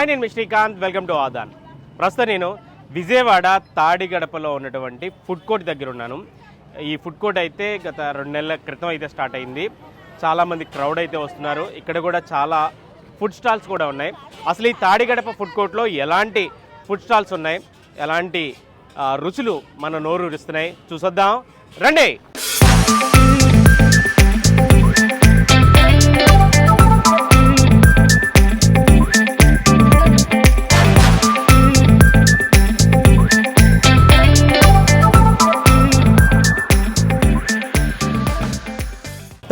Hi నేను మీ Srikanth. Welcome to Aadan ప్రస్తుతం నేను విజయవాడ తాడిగడపలో ఉన్నటువంటి ఫుడ్ కోర్ట్ దగ్గర ఉన్నాను. ఈ ఫుడ్ కోర్ట్ అయితే గత రెండు నెలల క్రితం అయితే స్టార్ట్ అయింది. చాలామంది క్రౌడ్ అయితే వస్తున్నారు. ఇక్కడ కూడా చాలా ఫుడ్ స్టాల్స్ కూడా ఉన్నాయి. అసలు ఈ తాడిగడప ఫుడ్ కోర్ట్లో ఎలాంటి ఫుడ్ స్టాల్స్ ఉన్నాయి? ఎలాంటి రుచులు మన నోరు రుస్తున్నాయి? చూసొద్దాం. రండి!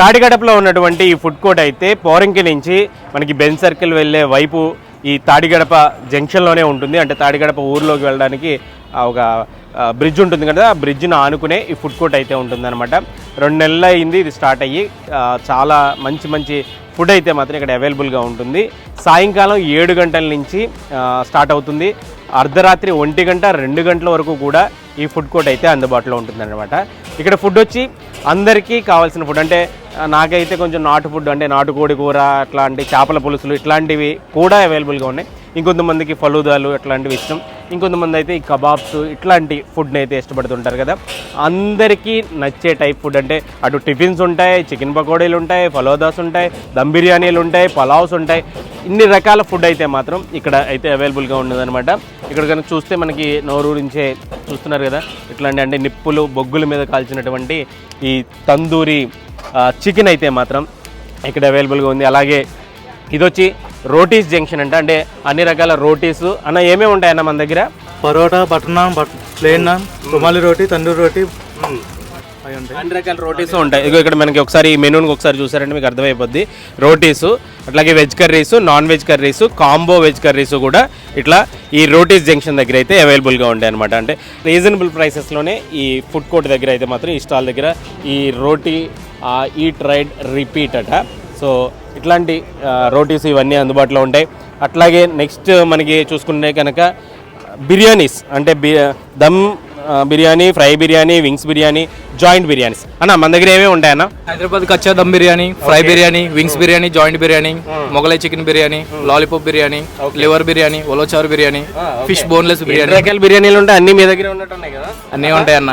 తాడిగడపలో ఉన్నటువంటి ఈ ఫుడ్ కోర్ట్ అయితే పోరంకి నుంచి మనకి బెన్ సర్కిల్ వెళ్ళే వైపు ఈ తాడిగడప జంక్షన్లోనే ఉంటుంది. అంటే తాడిగడప ఊర్లోకి వెళ్ళడానికి ఒక బ్రిడ్జ్ ఉంటుంది కదా ఆ బ్రిడ్జ్ను ఆనుకునే ఈ ఫుడ్ కోర్ట్ అయితే ఉంటుందన్నమాట. రెండు నెలలు అయింది ఇది స్టార్ట్ అయ్యి చాలా మంచి మంచి ఫుడ్ అయితే మాత్రం ఇక్కడ అవైలబుల్గా ఉంటుంది. సాయంకాలం ఏడు గంటల నుంచి స్టార్ట్ అవుతుంది. అర్ధరాత్రి ఒంటి గంట రెండు గంటల వరకు కూడా ఈ ఫుడ్ కోర్ట్ అయితే అందుబాటులో ఉంటుందన్నమాట. ఇక్కడ ఫుడ్ వచ్చి అందరికీ కావాల్సిన ఫుడ్ అంటే నాకైతే కొంచెం నాటు ఫుడ్ అంటే నాటుకోడి కూర అట్లాంటి చేపల పులుసులు ఇట్లాంటివి కూడా అవైలబుల్గా ఉన్నాయి. ఇంకొంతమందికి ఫలూదాలు ఇట్లాంటివి ఇష్టం. ఇంకొంతమంది అయితే ఈ కబాబ్స్ ఇట్లాంటి ఫుడ్ని అయితే ఇష్టపడుతుంటారు కదా. అందరికీ నచ్చే టైప్ ఫుడ్ అంటే అటు టిఫిన్స్ ఉంటాయి చికెన్ పకోడీలు ఉంటాయి ఫలోదాస్ ఉంటాయి దమ్ బిర్యానీలు ఉంటాయి పలావ్స్ ఉంటాయి. ఇన్ని రకాల ఫుడ్ అయితే మాత్రం ఇక్కడ అయితే అవైలబుల్గా ఉన్నదనమాట ఇక్కడ కనుక చూస్తే మనకి నోరూరించే చూస్తున్నారు కదా. ఇట్లాంటి అంటే నిప్పులు బొగ్గుల మీద కాల్చినటువంటి ఈ తందూరి చికెన్ అయితే మాత్రం ఇక్కడ అవైలబుల్గా ఉంది. అలాగే ఇదొచ్చి రోటీస్ జంక్షన్ అంట అంటే అన్ని రకాల రోటీస్. అన్న ఏమేమి ఉంటాయన్న మన దగ్గర? Parotta butter naan but plain naan rumali roti tandoori roti అన్ని రకాల రోటీస్ ఉంటాయి. ఇగో ఇక్కడ మనకి ఒకసారి ఈ మెనూని ఒకసారి చూసారంటే మీకు అర్థమైపోద్ది. రోటీస్ అట్లాగే veg curries non veg curries combo veg curries కూడా ఇట్లా ఈ రోటీస్ జంక్షన్ దగ్గర అయితే అవైలబుల్గా ఉంటాయి అనమాట అంటే రీజనబుల్ ప్రైసెస్లోనే ఈ ఫుడ్ కోర్ట్ దగ్గర అయితే మాత్రం ఈ స్టాల్ దగ్గర ఈ రోటీ ఈ ట్రైడ్ రిపీట్ అట. సో ఇట్లాంటి రోటీస్ ఇవన్నీ అందుబాటులో ఉంటాయి. అట్లాగే నెక్స్ట్ మనకి చూసుకుంటే కనుక బిర్యానీస్ అంటే B dum biryani fry biryani wings biryani joint biryanis. అన్న మన దగ్గర ఏమేమి ఉంటాయన్న Hyderabad kachcha dum biryani fry biryani wings biryani joint biryani Mughlai chicken biryani lollipop biryani liver biryani ఒలోచారు biryani fish boneless biryani. రకాల బిర్యానీలు ఉంటాయి? అన్ని మీ దగ్గర ఉన్నట్టు ఉన్నాయి కదా? అన్నీ ఉంటాయి అన్న.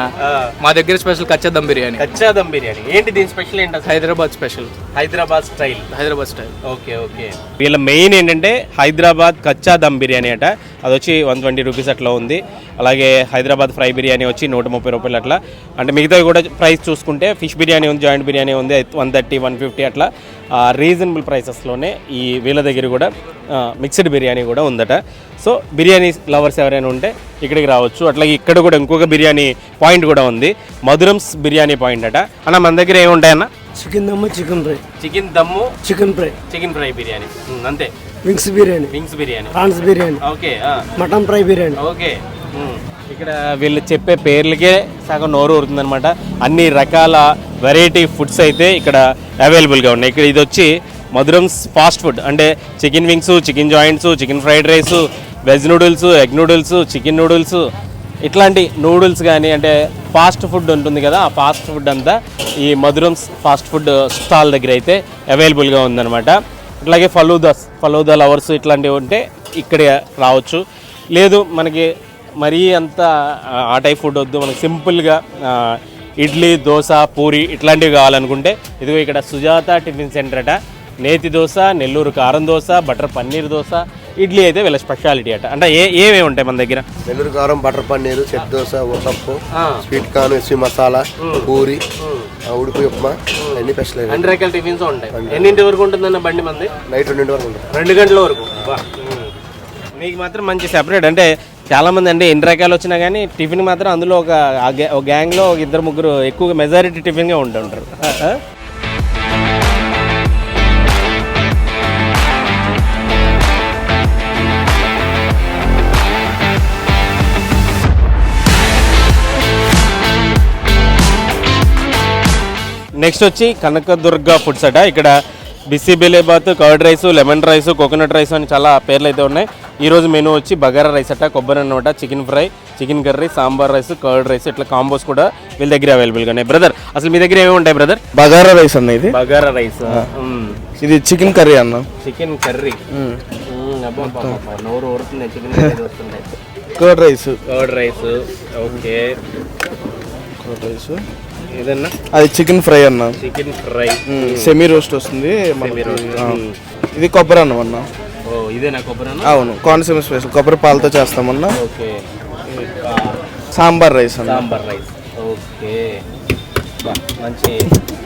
మా దగ్గర స్పెషల్ కచ్చా దమ్ బిర్యానీ. కచ్చా దమ్ బిర్యానీ. ఏంటి దీని స్పెషల్ ఏంటి Hyderabad special. Hyderabad style. Hyderabad style. Okay okay. వీళ్ళ మెయిన్ ఏంటంటే హైదరాబాద్ కచ్చా దమ్ బిర్యానీ అట. అది వచ్చి వన్ ట్వంటీ రూపీస్ అట్లా ఉంది. అలాగే హైదరాబాద్ ఫ్రై బిర్యానీ వచ్చి నూట ముప్పై రూపాయలు అట్లా. అంటే మిగతావి కూడా ప్రైస్ చూసుకుంటే ఫిష్ బిర్యానీ ఉంది జాయింట్ బిర్యానీ ఉంది వన్ థర్టీ వన్ ఫిఫ్టీ అట్లా రీజనబుల్ ప్రైసెస్లోనే ఈ వీళ్ళ దగ్గర కూడా మిక్స్డ్ బిర్యానీ కూడా ఉందట. సో బిర్యానీ లవర్స్ ఎవరైనా ఉంటే ఇక్కడికి రావచ్చు. అట్లాగే ఇక్కడ కూడా ఇంకొక బిర్యానీ పాయింట్ కూడా ఉంది. మధురమ్స్ బిర్యానీ పాయింట్ అట. అన్న మన దగ్గర ఏముంటాయన్న chicken dum chicken fry. Chicken dum chicken fry. Chicken fry biryani. అంతే. Wings biryani. Wings biryani. Prawns biryani. Okay mutton fry biryani. Okay. ఇక్కడ వీళ్ళు చెప్పే పేర్లకే సగం నోరు ఊరుతుందనమాట అన్ని రకాల వెరైటీ ఫుడ్స్ అయితే ఇక్కడ అవైలబుల్గా ఉన్నాయి. ఇక్కడ ఇది వచ్చి మధురమ్స్ ఫాస్ట్ ఫుడ్ అంటే chicken wings chicken joints chicken fried rice veg noodles egg noodles chicken noodles ఇట్లాంటి నూడిల్స్ కానీ అంటే ఫాస్ట్ ఫుడ్ ఉంటుంది కదా ఆ ఫాస్ట్ ఫుడ్ అంతా ఈ మధురమ్స్ ఫాస్ట్ ఫుడ్ స్టాల్ దగ్గర అయితే అవైలబుల్గా ఉందన్నమాట. అట్లాగే ఫలూదాస్ ఫలూదా లవర్స్ ఇట్లాంటివి ఉంటే ఇక్కడ రావచ్చు. లేదు మనకి మరీ అంత ఆ, టైప్ ఫుడ్ వద్దు. మనకి సింపుల్గా ఇడ్లీ దోశ పూరి ఇట్లాంటివి కావాలనుకుంటే ఇదిగో ఇక్కడ సుజాత టిఫిన్ సెంటర్ అట. నేతి దోశ నెల్లూరు కారం దోశ బటర్ పన్నీర్ దోశ ఇడ్లీ అయితే వీళ్ళ స్పెషాలిటీ అట. అంటే ఏ ఏమేమి ఉంటాయి మన దగ్గర? నెల్లూరు కారం butter paneer set dosa uttappa sweet corn SV masala puri Udupi upma అన్ని స్పెషల్ అన్ని రకాల టిఫిన్స్ ఉంటాయి. ఎన్నింటి వరకు ఉంటుందన్న బండి మంది? నైట్ రెండింటి వరకు ఉంటుంది. రెండు గంటల వరకు. మీకు మాత్రం మంచి సెపరేట్ అంటే చాలామంది అంటే ఎన్ని రకాలు వచ్చినా కానీ టిఫిన్ మాత్రం అందులో ఒక గ్యా- ఒక గ్యాంగ్లో ఒక ఇద్దరు ముగ్గురు ఎక్కువగా మెజారిటీ టిఫిన్గా ఉంటుంటారు. నెక్స్ట్ వచ్చి కనకదుర్గ ఫుడ్స్ అట. ఇక్కడ bisi bilebath curd rice lemon rice coconut rice అని చాలా పేర్లు అయితే ఉన్నాయి. ఈ రోజు మెనూ వచ్చి బగారా రైస్ అట కొబ్బరి అన్నమాట chicken fry chicken curry sambar rice curd rice ఇట్లా కాంబోస్ కూడా వీళ్ళ దగ్గర అవైలబుల్గా ఉన్నాయి. బ్రదర్ అసలు మీ దగ్గర ఏమేమి ఉంటాయి బ్రదర్ బగారా రైస్ అన్న ఇది? బగారా రైస్ ఇది చికెన్ కర్రీ అన్న. చికెన్ కర్రీ నోరు ఊరుతుంది చికెన్ కర్రీ వస్తుంది curd rice curd rice okay. Curd rice ఏదన్నా? అది చికెన్ ఫ్రై అన్న. చికెన్ ఫ్రై సెమీ రోస్ట్ వస్తుంది. ఇది కొబ్బరి అన్నం. ఇదేనా కొబ్బరి అవును కోనసీమ స్పెషల్ కొబ్బరి పాలతో చేస్తామన్నా. Okay. Sambar rice sambar rice. Okay. బా, మంచి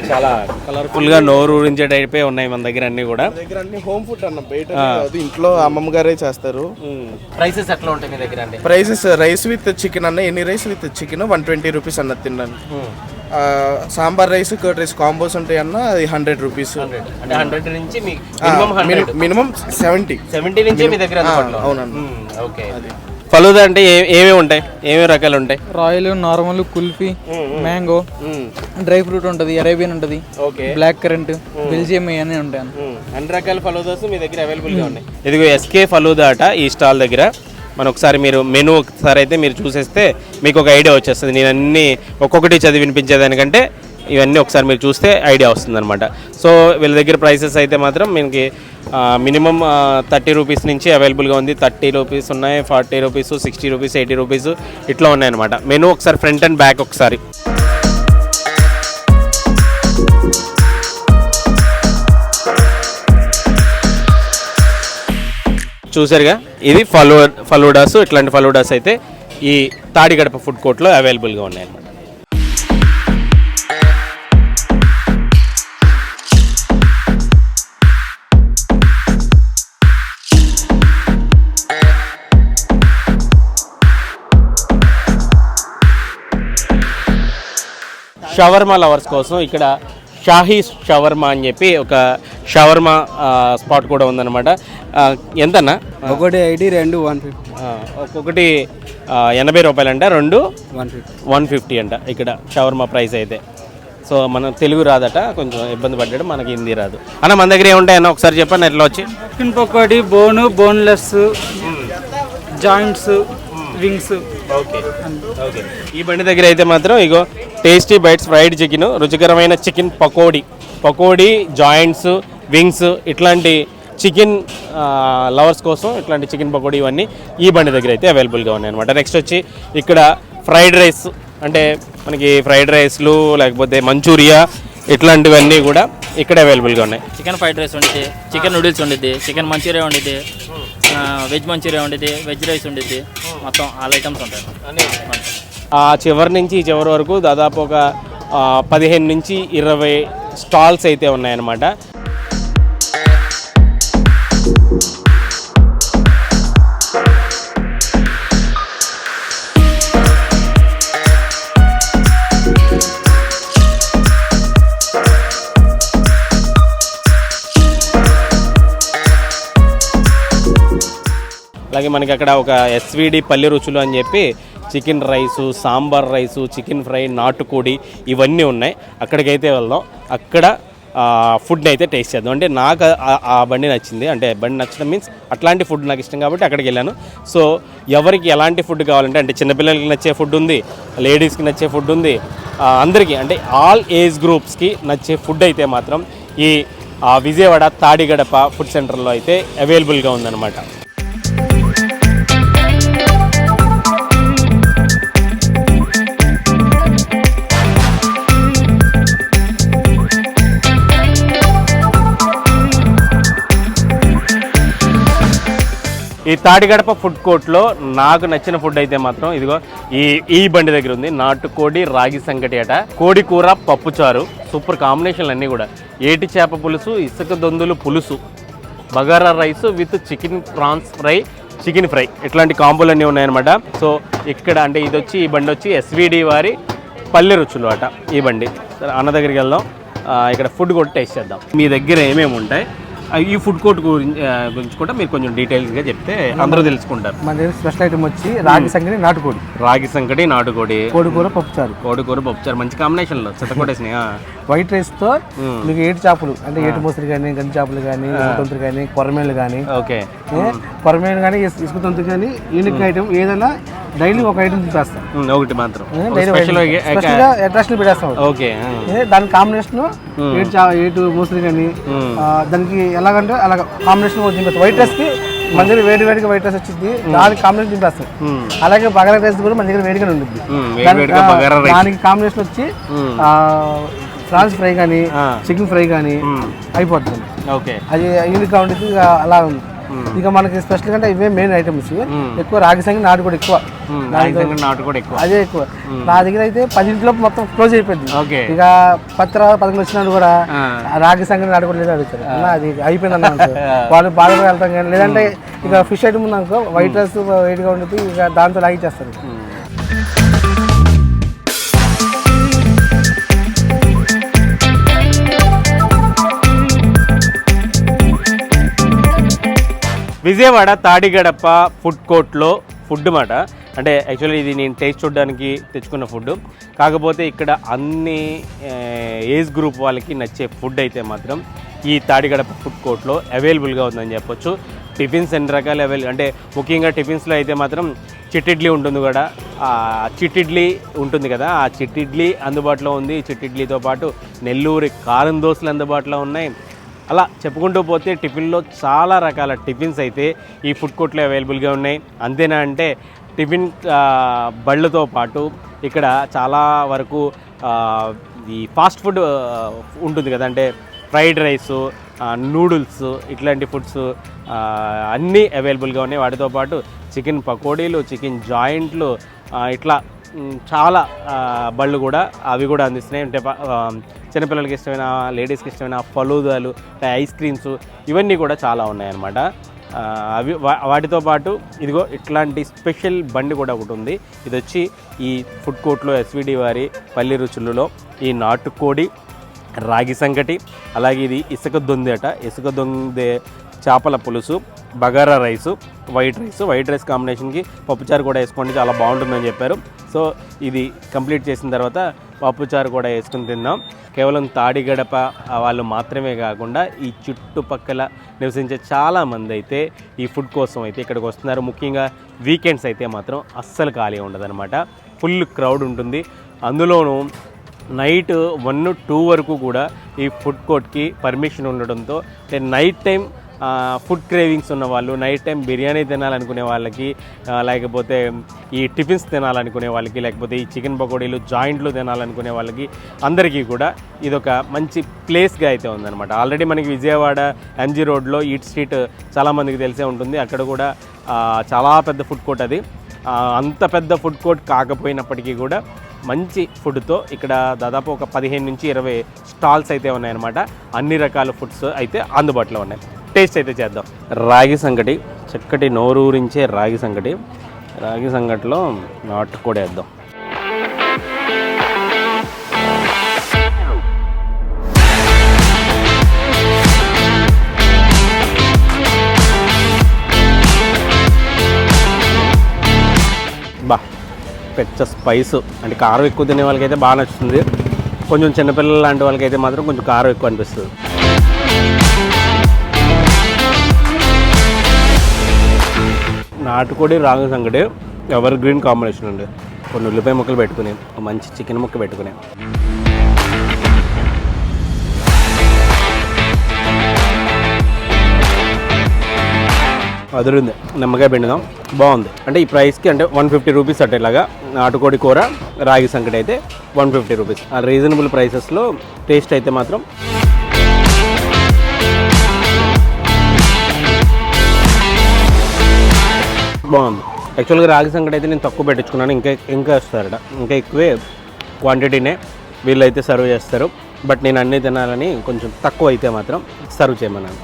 చాలా కలర్ఫుల్గా నోరు ఊరించే టైపే ఉన్నాయి మన దగ్గర అన్ని కూడా. దగ్గర అన్ని హోమ్ ఫుడ్ అన్న బయట అది ఇంట్లో అమ్మమ్మ గారే చేస్తారు. ప్రైసెస్ ఎట్లా ఉంటాయి మీ దగ్గర అండి? ప్రైసెస్ రైస్ విత్ చికెన్ అన్న ఎన్ని rice with chicken one twenty rupees అన్న తిన్నాను. ఆ, sambar rice curd rice combos ఉంటాయి అన్న అది హండ్రెడ్ రూపీస్ అంటే హండ్రెడ్ నుంచి minimum hundred minimum seventy seventy నుంచి మీ దగ్గర అందుబాటులో అవునన్న. ఓకే. ఫలూదా అంటే ఏమేమి ఉంటాయి? ఏమేమి రకాలు ఉంటాయి? Royal normal kulfi mango dry fruit ఉంటుంది అరేబియన్ ఉంటుంది బ్లాక్ కరెంట్ బెల్జియం ఇవన్నీ ఉంటాయి అన్ని. రకాల ఫలూదాస్ మీ దగ్గర అవైలబుల్గా ఉన్నాయి. ఇదిగో ఎస్కే ఫలూదా అట ఈ స్టాల్ దగ్గర. మన ఒకసారి మీరు మెనూ ఒకసారి అయితే మీరు చూసేస్తే మీకు ఒక ఐడియా వచ్చేస్తుంది. నేను అన్ని ఒక్కొక్కటి చదివి వినిపించేదానికంటే ఇవన్నీ ఒకసారి మీరు చూస్తే ఐడియా వస్తుంది అనమాట సో వీళ్ళ దగ్గర ప్రైసెస్ అయితే మాత్రం మనకి మినిమం థర్టీ రూపీస్ నుంచి అవైలబుల్గా ఉంది. థర్టీ రూపీస్ ఉన్నాయి forty rupees sixty rupees eighty rupees ఇట్లా ఉన్నాయన్నమాట. మెనూ ఒకసారి ఫ్రంట్ అండ్ బ్యాక్ ఒకసారి. చూసారుగా? ఇది ఫలో ఫలూడాస్ ఇట్లాంటి ఫలూడాస్ అయితే ఈ తాడిగడప ఫుడ్ కోర్ట్లో అవైలబుల్గా ఉన్నాయి షవర్మా లవర్స్ కోసం ఇక్కడ షాహీ షవర్మా అని చెప్పి ఒక షవర్మా స్పాట్ కూడా ఉందన్నమాట. ఎంతన్నా? ఒకటి ఐడి రెండు వన్ ఫిఫ్టీ. ఆ, ఒక్కొక్కటి ఎనభై రూపాయలంట రెండు వన్ ఫిఫ్టీ. వన్ ఫిఫ్టీ అంట ఇక్కడ షవర్మా ప్రైస్ అయితే. సో మన తెలుగు రాదట కొంచెం ఇబ్బంది పడ్డాడు మనకి హిందీ రాదు. అన్న మన దగ్గర ఏముంటాయన్న ఒకసారి చెప్పండి ఎట్లా వచ్చి. Chicken pakodi bone boneless joints wings. Okay. Okay. ఈ బండి దగ్గర అయితే మాత్రం ఇగో టేస్టీ బైట్స్ ఫ్రైడ్ చికెన్ రుచికరమైన chicken pakodi. Pakodi joints wings ఇట్లాంటి చికెన్ లవర్స్ కోసం ఇట్లాంటి చికెన్ పకోడీ ఇవన్నీ ఈ బండి దగ్గర అయితే అవైలబుల్గా ఉన్నాయి అనమాట నెక్స్ట్ వచ్చి ఇక్కడ ఫ్రైడ్ రైస్ అంటే మనకి ఫ్రైడ్ రైస్లు లేకపోతే మంచూరియా ఇట్లాంటివన్నీ కూడా ఇక్కడ అవైలబుల్గా ఉన్నాయి. చికెన్ ఫ్రైడ్ రైస్ ఉండిద్ది చికెన్ నూడిల్స్ ఉండిద్ది చికెన్ మంచూరియా ఉండిద్ది వెజ్ మంచూరియా ఉండిద్ది వెజ్ రైస్ ఉండిద్ది మొత్తం ఆల్ ఐటమ్స్ ఉంటాయి ఆ చివరి నుంచి ఈ చివరి వరకు దాదాపు ఒక పదిహేను నుంచి ఇరవై స్టాల్స్ అయితే ఉన్నాయన్నమాట. అలాగే మనకి అక్కడ ఒక ఎస్విడి పల్లె రుచులు అని చెప్పి chicken rice sambar rice chicken fry నాటుకోడి ఇవన్నీ ఉన్నాయి. అక్కడికైతే వెళ్దాం. అక్కడ ఫుడ్ అయితే టేస్ట్ చేద్దాం. అంటే నాకు ఆ- బండి నచ్చింది. అంటే బండి నచ్చడం మీన్స్ అట్లాంటి ఫుడ్ నాకు ఇష్టం కాబట్టి అక్కడికి వెళ్ళాను. సో ఎవరికి ఎలాంటి ఫుడ్ కావాలంటే అంటే చిన్నపిల్లలకి నచ్చే ఫుడ్ ఉంది లేడీస్కి నచ్చే ఫుడ్ ఉంది అందరికీ అంటే ఆల్ ఏజ్ గ్రూప్స్కి నచ్చే ఫుడ్ అయితే మాత్రం ఈ విజయవాడ తాడిగడప ఫుడ్ సెంటర్లో అయితే అవైలబుల్గా ఉందన్నమాట. ఈ తాడిగడప ఫుడ్ కోర్ట్లో నాకు నచ్చిన ఫుడ్ అయితే మాత్రం ఇదిగో ఈ ఈ బండి దగ్గర ఉంది. నాటుకోడి రాగి సంగటి అట. కోడి కూర పప్పుచారు సూపర్ కాంబినేషన్లు అన్నీ కూడా. ఏటి చేప పులుసు ఇసుక దొందులు పులుసు. Bagara rice with chicken prawns fry chicken fry. ఇట్లాంటి కాంబోలు అన్నీ ఉన్నాయన్నమాట. సో ఇక్కడ అంటే ఇది వచ్చి ఈ బండి వచ్చి ఎస్విడి వారి పల్లె రుచులు అట. ఈ బండి. సరే అన్న దగ్గరికి వెళ్దాం. ఇక్కడ ఫుడ్ కూడా టేస్ట్ చేద్దాం. మీ దగ్గర ఏమేమి ఉంటాయి? ఈ ఫుడ్ కోర్ట్ గురించి కూడా మీరు కొంచెం డీటెయిల్స్గా చెప్తే అందరూ తెలుసుకుంటారు. మన దగ్గర స్పెషల్ ఐటమ్ వచ్చి రాగి సంగతి నాటుకోడి. రాగి సంకటి నాటుకోడి. కోడి కూర పప్పుచారు. కోడి కూర పప్పుచారు మంచి కాంబినేషన్లో చిత్తకొట్టేసినాయి ఆ. వైట్ రైస్తో మీకు ఏడు చేపలు అంటే ఏటు మోసరి కానీ గంజి చేపలు కానీ తొంతులు కానీ కొరమేళ్ళు కానీ ఓకే. కొరమేళ్ళు కానీ ఇసుక తొంతు కానీ యూనిక్ ఐటమ్ ఏదైనా డైలీ ఒక ఐటమ్ చూపిస్తాం ఉమ్, ఒకటి మాత్రం. అట్రాక్షన్ పెట్టేస్తాం. ఓకే దాని కాంబినేషన్ ఏటు ఏటు మోసలి కానీ దానికి ఎలాగంటే అలాగ కాంబినేషన్ దింపేస్తాం. వైట్ రైస్కి మన దగ్గర వేడి వేడిగా వైట్ రైస్ వచ్చింది దానికి కాంబినేషన్ దింపేస్తాం. అలాగే బగారా రైస్ కూడా మన దగ్గర వేడిగానే ఉంటుంది వేడి దానికి, కాంబినేషన్ వచ్చి ఫ్రాన్స్ ఫ్రై కానీ చికెన్ ఫ్రై కానీ అయిపోతుంది ఓకే అది యూనిక్ ఉంటుంది అలా ఉంది ఇక మనకి స్పెషల్ అంటే ఇవే మెయిన్ ఐటమ్స్ ఎక్కువ రాగి సంగతి నాటు కూడా ఎక్కువ. నాటు కూడా అదే ఎక్కువ. నా దగ్గర అయితే పదింటిలోపు మొత్తం క్లోజ్ అయిపోయింది. ఇక పత్ర పదకొండు వచ్చినాడు కూడా రాగి సంగతి నాటు కూడా లేదా అడుగుతారు. అది అయిపోయింది అన్న. వాళ్ళు బాగా వెళ్తాం కానీ లేదంటే ఇక ఫిష్ ఐటమ్ ఉంది అనుకో వైట్ రైస్ వైట్గా ఉంటుంది ఇక దాంతో లాగిచ్చేస్తారు విజయవాడ తాడిగడప ఫుడ్ కోర్ట్లో ఫుడ్ మాట. అంటే యాక్చువల్లీ ఇది నేను టేస్ట్ చూడడానికి తెచ్చుకున్న ఫుడ్. కాకపోతే ఇక్కడ అన్ని ఏజ్ గ్రూప్ వాళ్ళకి నచ్చే ఫుడ్ అయితే మాత్రం ఈ తాడిగడప ఫుడ్ కోర్ట్లో అవైలబుల్గా ఉందని చెప్పొచ్చు. టిఫిన్స్ ఎన్ని రకాలు అవైల్ అంటే ముఖ్యంగా టిఫిన్స్లో అయితే మాత్రం చిట్టిడ్లీ ఉంటుంది కూడా. చిట్టిడ్లీ ఉంటుంది కదా ఆ చిట్టిడ్లీ అందుబాటులో ఉంది. చిట్టిడ్లీతో పాటు నెల్లూరి కారం దోశలు అందుబాటులో ఉన్నాయి. అలా చెప్పుకుంటూ పోతే టిఫిన్లో చాలా రకాల టిఫిన్స్ అయితే ఈ ఫుడ్ కోర్ట్లో అవైలబుల్గా ఉన్నాయి. అంతేనా అంటే టిఫిన్ బళ్ళతో పాటు ఇక్కడ చాలా వరకు ఈ ఫాస్ట్ ఫుడ్ ఉంటుంది కదా అంటే ఫ్రైడ్ రైస్ నూడిల్స్ ఇట్లాంటి ఫుడ్స్ అన్నీ అవైలబుల్గా ఉన్నాయి. వాటితో పాటు చికెన్ పకోడీలు చికెన్ జాయింట్లు ఇట్లా చాలా బళ్ళు కూడా అవి కూడా అందిస్తున్నాయి. అంటే చిన్నపిల్లలకి ఇష్టమైన లేడీస్కి ఇష్టమైన ఫలూదాలు ఐస్ క్రీమ్స్ ఇవన్నీ కూడా చాలా ఉన్నాయన్నమాట. అవి వా- వాటితో పాటు ఇదిగో ఇట్లాంటి స్పెషల్ బండి కూడా ఒకటి ఉంది. ఇది వచ్చి ఈ ఫుడ్ కోర్ట్లో ఎస్విడి వారి పల్లి రుచులలో ఈ నాటుకోడి రాగి సంకటి అలాగే ఇది ఇసుక దొందేట ఇసుక దొందే చేపల పులుసు bagara rice white rice. White rice కాంబినేషన్కి పప్పుచారు కూడా వేసుకోండి చాలా బాగుంటుందని చెప్పారు. సో ఇది కంప్లీట్ చేసిన తర్వాత పప్పుచారు కూడా వేసుకుని తిందాం. కేవలం తాడిగడప వాళ్ళు మాత్రమే కాకుండా ఈ చుట్టుపక్కల నివసించే చాలామంది అయితే ఈ ఫుడ్ కోసం అయితే ఇక్కడికి వస్తున్నారు. ముఖ్యంగా వీకెండ్స్ అయితే మాత్రం అస్సలు ఖాళీ ఉండదన్నమాట. ఫుల్ క్రౌడ్ ఉంటుంది. అందులోనూ నైట్ వన్ టూ వరకు కూడా ఈ ఫుడ్ కోర్ట్కి పర్మిషన్ ఉండడంతో నైట్ టైం ఫుడ్ క్రేవింగ్స్ ఉన్న వాళ్ళు నైట్ టైం బిర్యానీ తినాలనుకునే వాళ్ళకి లేకపోతే ఈ టిఫిన్స్ తినాలనుకునే వాళ్ళకి లేకపోతే ఈ చికెన్ పకోడీలు జాయింట్లు తినాలనుకునే వాళ్ళకి అందరికీ కూడా ఇదొక మంచి ప్లేస్గా అయితే ఉందన్నమాట. ఆల్రెడీ మనకి విజయవాడ ఎంజీ రోడ్లో ఈట్ స్ట్రీట్ చాలామందికి తెలిసే ఉంటుంది. అక్కడ కూడా చాలా పెద్ద ఫుడ్ కోర్ట్ అది. అంత పెద్ద ఫుడ్ కోర్ట్ కాకపోయినప్పటికీ కూడా మంచి ఫుడ్తో ఇక్కడ దాదాపు ఒక పదిహేను నుంచి ఇరవై స్టాల్స్ అయితే ఉన్నాయన్నమాట. అన్ని రకాల ఫుడ్స్ అయితే అందుబాటులో ఉన్నాయి. టేస్ట్ అయితే చేద్దాం. రాగి సంగటి చక్కటి నోరూరించే రాగి సంగటి. రాగి సంగటిలో నాటుకోడి వేద్దాం. బా పెద్ద స్పైస్. అంటే కారం ఎక్కువ తినే వాళ్ళకైతే బాగా నచ్చుతుంది. కొంచెం చిన్నపిల్లలు లాంటి వాళ్ళకైతే మాత్రం కొంచెం కారం ఎక్కువ అనిపిస్తుంది. నాటుకోడి రాగ సంగటి ఎవర్ గ్రీన్ కాంబినేషన్ అండి. కొన్ని ఉల్లిపాయ ముక్కలు పెట్టుకుని మంచి చికెన్ ముక్క పెట్టుకుని. అదురుంది. నిమ్మకాయ పిండుదాం. బాగుంది. అంటే ఈ ప్రైస్కి అంటే వన్ ఫిఫ్టీ రూపీస్ అంటే ఇలాగా. నాటుకోడి కూర రాగి సంకటి అయితే వన్ ఫిఫ్టీ రూపీస్ ఆ రీజనబుల్ ప్రైసెస్లో టేస్ట్ అయితే మాత్రం బాగుంది. యాక్చువల్గా రాగి సంగటి అయితే నేను తక్కువ పెట్టించుకున్నాను. ఇంకా ఇంకా ఇస్తారట ఇంకా ఎక్కువే క్వాంటిటీనే వీళ్ళైతే సర్వ్ చేస్తారు. బట్ నేను అన్నీ తినాలని కొంచెం తక్కువ అయితే మాత్రం సర్వ్ చేయమన్నాను.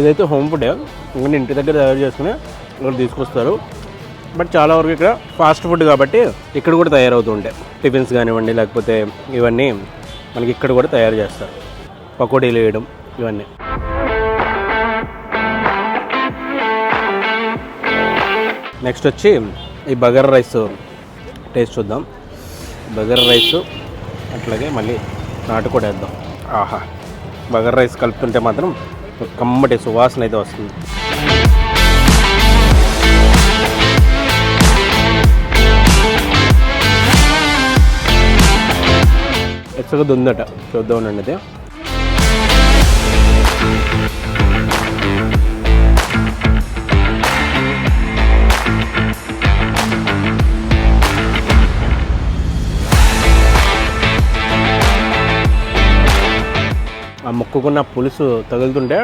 ఇదైతే హోమ్ ఫుడ్ ఇంకా ఇంటి దగ్గర తయారు చేసుకుని ఇక్కడ తీసుకొస్తారు. బట్ చాలా వరకు ఇక్కడ ఫాస్ట్ ఫుడ్ కాబట్టి ఇక్కడ కూడా తయారవుతూ ఉంటాయి. టిఫిన్స్ కానివ్వండి లేకపోతే ఇవన్నీ మనకి ఇక్కడ కూడా తయారు చేస్తారు. పకోడీలు వేయడం ఇవన్నీ. నెక్స్ట్ వచ్చి ఈ బగర్ రైస్ టేస్ట్ చూద్దాం. బగర్ రైస్ అట్లాగే మళ్ళీ నాటుకోడి వేద్దాం. ఆహా. బగర్ రైస్ కలుపుతుంటే మాత్రం కమ్మటి సువాసన అయితే వస్తుంది. ఎక్స్ట్రా ఉందట చూద్దాం ఉండండి అయితే ఆ పులుసు తగులుతుంటే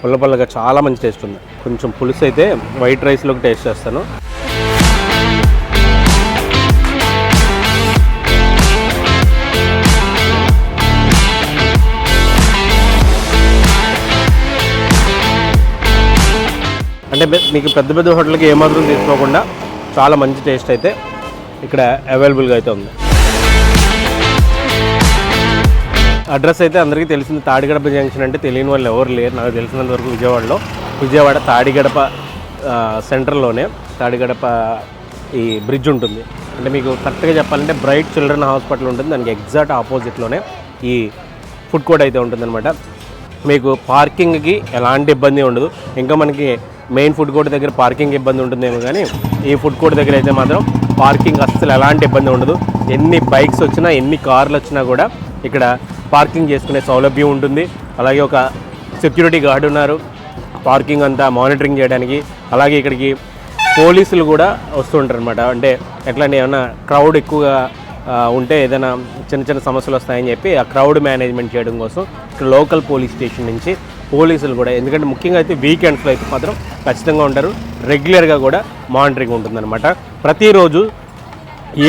పుల్ల పుల్లగా చాలా మంచి టేస్ట్ ఉంది. కొంచెం పులుసు అయితే వైట్ రైస్లోకి టేస్ట్ చేస్తాను. అంటే మీకు పెద్ద పెద్ద హోటల్కి ఏమాత్రం తీసుకోకుండా చాలా మంచి టేస్ట్ అయితే ఇక్కడ అవైలబుల్గా అయితే ఉంది. అడ్రస్ అయితే అందరికీ తెలిసింది. తాడిగడప జంక్షన్ అంటే తెలియని వాళ్ళు ఎవరు లేరు. నాకు తెలిసినంత వరకు విజయవాడలో. విజయవాడ తాడిగడప సెంటర్లోనే తాడిగడప ఈ బ్రిడ్జ్ ఉంటుంది. అంటే మీకు కరెక్ట్గా చెప్పాలంటే బ్రైట్ చిల్డ్రన్ హాస్పిటల్ ఉంటుంది. దానికి ఎగ్జాక్ట్ ఆపోజిట్లోనే ఈ ఫుడ్ కోర్ట్ అయితే ఉంటుందన్నమాట. మీకు పార్కింగ్కి ఎలాంటి ఇబ్బంది ఉండదు. ఇంకా మనకి మెయిన్ ఫుడ్ కోర్ట్ దగ్గర పార్కింగ్ ఇబ్బంది ఉంటుందేమో కానీ ఈ ఫుడ్ కోర్ట్ దగ్గర అయితే మాత్రం పార్కింగ్ అస్సలు ఎలాంటి ఇబ్బంది ఉండదు. ఎన్ని బైక్స్ వచ్చినా ఎన్ని కార్లు వచ్చినా కూడా ఇక్కడ పార్కింగ్ చేసుకునే సౌలభ్యం ఉంటుంది. అలాగే ఒక సెక్యూరిటీ గార్డ్ ఉన్నారు. పార్కింగ్ అంతా మానిటరింగ్ చేయడానికి. అలాగే ఇక్కడికి పోలీసులు కూడా వస్తుంటారు అనమాట అంటే ఎట్లా అంటే క్రౌడ్ ఎక్కువగా ఉంటే ఏదైనా చిన్న చిన్న సమస్యలు వస్తాయని చెప్పి ఆ క్రౌడ్ మేనేజ్మెంట్ చేయడం కోసం ఇక్కడ లోకల్ పోలీస్ స్టేషన్ నుంచి పోలీసులు కూడా ఎందుకంటే ముఖ్యంగా అయితే వీకెండ్స్లో అయితే మాత్రం ఖచ్చితంగా ఉంటారు. రెగ్యులర్గా కూడా మానిటరింగ్ ఉంటుందన్నమాట. ప్రతిరోజు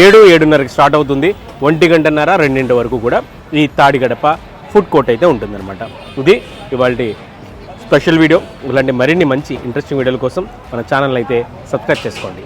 ఏడు ఏడున్నరకి స్టార్ట్ అవుతుంది. ఒంటి గంటన్నర రెండింటి వరకు కూడా ఈ తాడిగడప ఫుడ్ కోర్ట్ అయితే ఉంటుందన్నమాట. ఇది ఇవాళ స్పెషల్ వీడియో. ఇలాంటి మరిన్ని మంచి ఇంట్రెస్టింగ్ వీడియోల కోసం మన ఛానల్ అయితే సబ్స్క్రైబ్ చేసుకోండి.